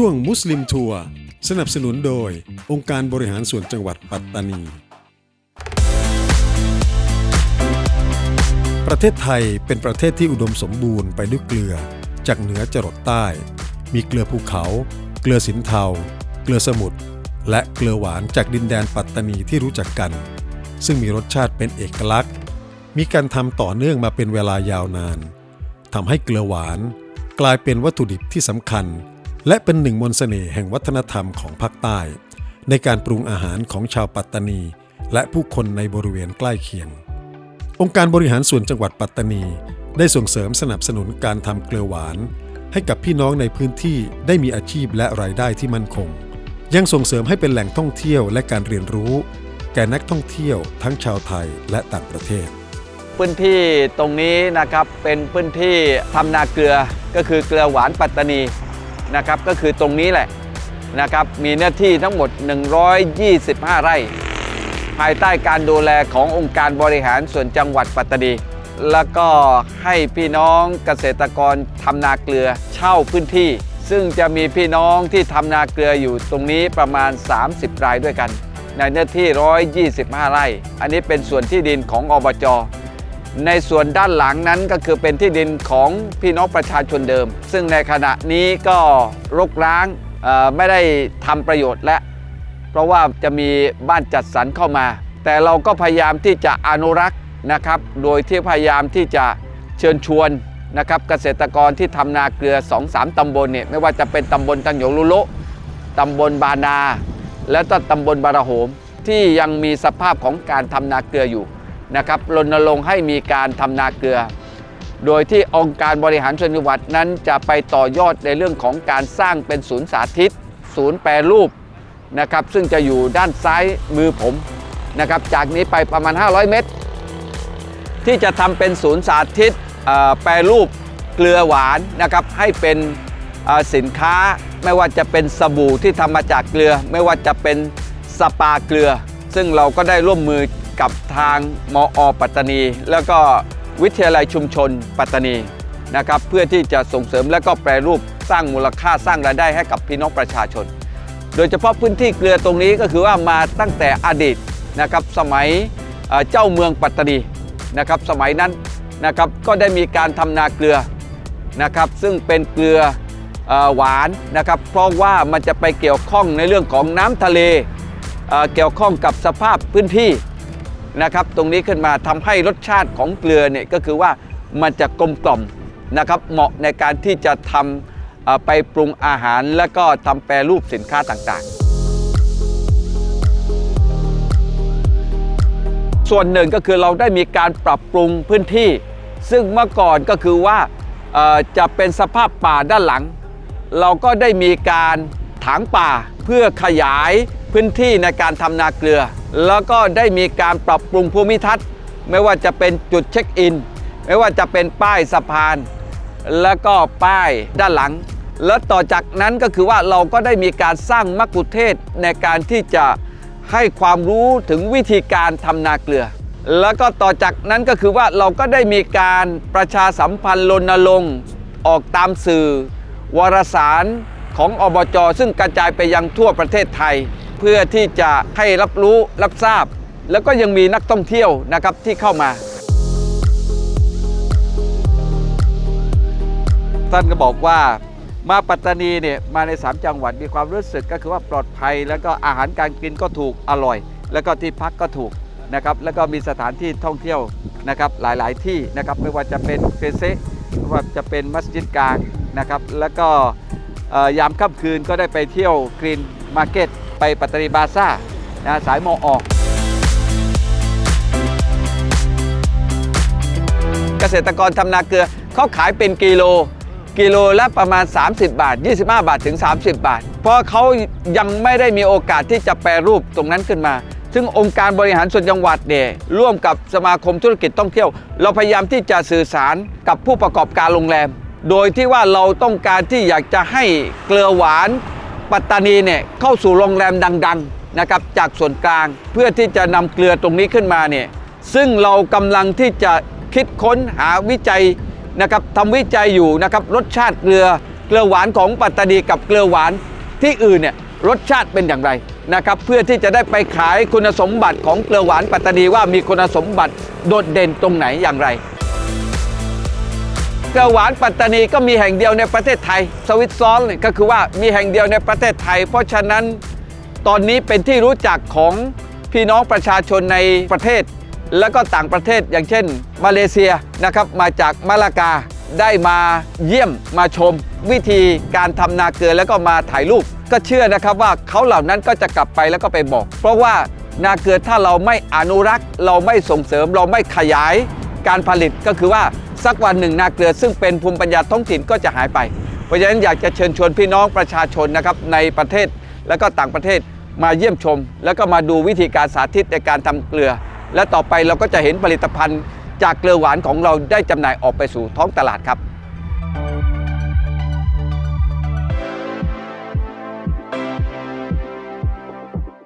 ช่วงมุสลิมทัวร์สนับสนุนโดย องค์การบริหารส่วนจังหวัดปัตตานี ประเทศไทยเป็นประเทศที่อุดมสมบูรณ์ไปด้วยเกลือ จากเหนือจรดใต้ มีเกลือภูเขา เกลือสินเทา เกลือสมุทรและเกลือหวานจากดินแดนปัตตานีที่รู้จักกัน ซึ่งมีรสชาติเป็นเอกลักษณ์ มีการทำต่อเนื่องมาเป็นเวลายาวนานทำให้เกลือหวาน กลายเป็นวัตถุดิบที่สำคัญ และเป็นหนึ่งมนต์เสน่ห์แห่งวัฒนธรรมของภาคใต้ ในการปรุงอาหารของชาวปัตตานี และผู้คนในบริเวณใกล้เคียง องค์การบริหารส่วนจังหวัดปัตตานี ได้ส่งเสริมสนับสนุนการทำเกลือหวาน ให้กับพี่น้องในพื้นที่ได้มีอาชีพและรายได้ที่มั่นคง ยังส่งเสริมให้เป็นแหล่งท่องเที่ยวและการเรียนรู้ แก่นักท่องเที่ยวทั้งชาวไทยและต่างประเทศพื้นที่ตรงนี้นะครับเป็นพื้นที่ทำนาเกลือก็คือเกลือหวานปัตตานี นะครับก็คือตรงนี้แหละนะครับมีเนื้อที่ทั้งหมด 125 ไร่ ภายใต้การดูแลขององค์การบริหารส่วนจังหวัดปัตตานีแล้วก็ให้พี่น้องเกษตรกรทำนาเกลือเช่าพื้นที่ ซึ่งจะมีพี่น้องที่ทำนาเกลืออยู่ตรงนี้ประมาณ 30 รายด้วยกัน ในเนื้อที่ 125 ไร่ อันนี้เป็นส่วนที่ดินของอบจ ในส่วนด้านหลังนั้นก็คือเป็นที่ดินของพี่น้องประชาชนเดิม ซึ่งในขณะนี้ก็รกร้างไม่ได้ทำประโยชน์และเพราะว่าจะมีบ้านจัดสรรเข้ามา แต่เราก็พยายามที่จะอนุรักษ์นะครับ โดยที่พยายามที่จะเชิญชวนนะครับเกษตรกรที่ทำนาเกลือ 2-3 ตำบลเนี่ยไม่ว่าจะเป็นตำบลตังหยงลุโละตำบลบานา และก็ตำบลบาระโหม ที่ยังมีสภาพของการทำนาเกลืออยู่ นะครับรณรงค์ให้มีการทำนาเกลือ โดยที่องค์การบริหารส่วนจังหวัดนั้นจะไปต่อยอดในเรื่องของการสร้างเป็นศูนย์สาธิต ศูนย์แปรรูปนะครับซึ่งจะอยู่ด้านซ้ายมือผมนะครับจากนี้ไปประมาณ 500 เมตร ที่จะทำเป็นศูนย์สาธิตแปรรูปเกลือหวานนะครับให้เป็นสินค้าไม่ว่าจะเป็นสบู่ที่ทำมาจากเกลือ ไม่ว่าจะเป็นสปาเกลือ ซึ่งเราก็ได้ร่วมมือ กับทางมอปัตตานี แล้วก็วิทยาลัยชุมชนปัตตานีนะครับเพื่อที่จะส่งเสริมและก็แปรรูปสร้างมูลค่าสร้างรายได้ให้กับพี่น้องประชาชน โดยเฉพาะพื้นที่เกลือตรงนี้ก็คือว่ามาตั้งแต่อดีตนะครับสมัยเจ้าเมืองปัตตานีนะครับสมัยนั้นนะครับก็ได้มีการทำนาเกลือนะครับซึ่งเป็นเกลืออหวานนะครับเพราะว่ามันจะไปเกี่ยวข้องในเรื่องของน้ำทะเลเเกี่ยวข้องกับสภาพพื้นที่ นะครับตรงนี้ขึ้นมาทำให้รสชาติของเกลือเนี่ยก็คือว่ามันจะกลมกล่อมนะครับเหมาะในการที่จะทำเอ่อไปปรุงอาหารและก็ทำแปรรูปสินค้าต่างๆส่วนหนึ่งก็คือเราได้มีการปรับปรุงพื้นที่ ซึ่งเมื่อก่อนก็คือว่าจะเป็นสภาพป่าด้านหลัง เราก็ได้มีการถางป่าเพื่อขยายพื้นที่ในการทำนาเกลือ แล้วก็ได้มีการปรับปรุงภูมิทัศน์ ไม่ว่าจะเป็นจุดเช็คอิน ไม่ว่าจะเป็นป้ายสะพาน แล้วก็ป้ายด้านหลัง แล้วต่อจากนั้นก็คือว่าเราก็ได้มีการสร้างมักคุเทศในการที่จะให้ความรู้ถึงวิธีการทำนาเกลือ แล้วก็ต่อจากนั้นก็คือว่าเราก็ได้มีการประชาสัมพันธ์รณรงค์ออกตามสื่อ วารสารของอบจซึ่งกระจายไปยังทั่วประเทศไทย เพื่อที่จะให้รับรู้รับทราบ แล้วก็ยังมีนักท่องเที่ยวนะครับที่เข้ามา ท่านก็บอกว่ามาปัตตานีเนี่ยมาใน 3 จังหวัดมีความรู้สึกก็คือว่าปลอดภัย แล้วก็อาหารการกินก็ถูกอร่อย แล้วก็ที่พักก็ถูกนะครับแล้วก็มีสถานที่ท่องเที่ยวนะครับหลาย ๆ ที่นะครับไม่ว่าจะเป็นเฟเซไม่ว่าจะเป็นมัสยิดกลางนะครับแล้วก็ยามค่ำคืนก็ได้ไปเที่ยวกรีนมาร์เก็ต ไปปัตตานีบาซ่านะสายมอออกเกษตรกรทำนาเกลือเขาขายเป็นกิโลกิโลละประมาณ 30 บาท 25 บาทถึง 30 บาท เพราะเขายังไม่ได้มีโอกาสที่จะแปรรูปตรงนั้นขึ้นมา ซึ่งองค์การบริหารส่วนจังหวัดเนี่ยร่วมกับสมาคมธุรกิจท่องเที่ยว เราพยายามที่จะสื่อสารกับผู้ประกอบการโรงแรม โดยที่ว่าเราต้องการที่อยากจะให้เกลือหวาน ปัตตานีเนี่ยเข้าสู่โรงแรมดังๆนะครับจากส่วนกลางเพื่อที่จะนำเกลือตรงนี้ขึ้นมาเนี่ยซึ่งเรากำลังที่จะคิดค้นหาวิจัยนะครับทำวิจัยอยู่นะครับรสชาติเกลือเกลือหวานของปัตตานีกับเกลือหวานที่อื่นเนี่ยรสชาติเป็นอย่างไรนะครับเพื่อที่จะได้ไปขายคุณสมบัติของเกลือหวานปัตตานีว่ามีคุณสมบัติโดดเด่นตรงไหนอย่างไร กลือหวานปัตตานีก็มีแห่งเดียวในประเทศไทย สวิตซอลเนี่ยก็คือว่ามีแห่งเดียวในประเทศไทย เพราะฉะนั้นตอนนี้เป็นที่รู้จักของพี่น้องประชาชนในประเทศ แล้วก็ต่างประเทศอย่างเช่น มาเลเซียนะครับมาจากมาลากาได้มาเยี่ยมมาชม วิธีการทำนาเกลือแล้วก็มาถ่ายรูป ก็เชื่อนะครับว่าเขาเหล่านั้นก็จะกลับไปแล้วก็ไปบอก เพราะว่านาเกลือถ้าเราไม่อนุรักษ์ เราไม่ส่งเสริมเราไม่ขยายการผลิตก็คือว่า สักวันหนึ่งนาเกลือซึ่งเป็นภูมิปัญญาท้องถิ่นก็จะหายไป เพราะฉะนั้นอยากจะเชิญชวนพี่น้องประชาชนนะครับในประเทศและก็ต่างประเทศมาเยี่ยมชม แล้วก็มาดูวิธีการสาธิตในการทำเกลือ และต่อไปเราก็จะเห็นผลิตภัณฑ์จากเกลือหวานของเราได้จำหน่ายออกไปสู่ท้องตลาดครับ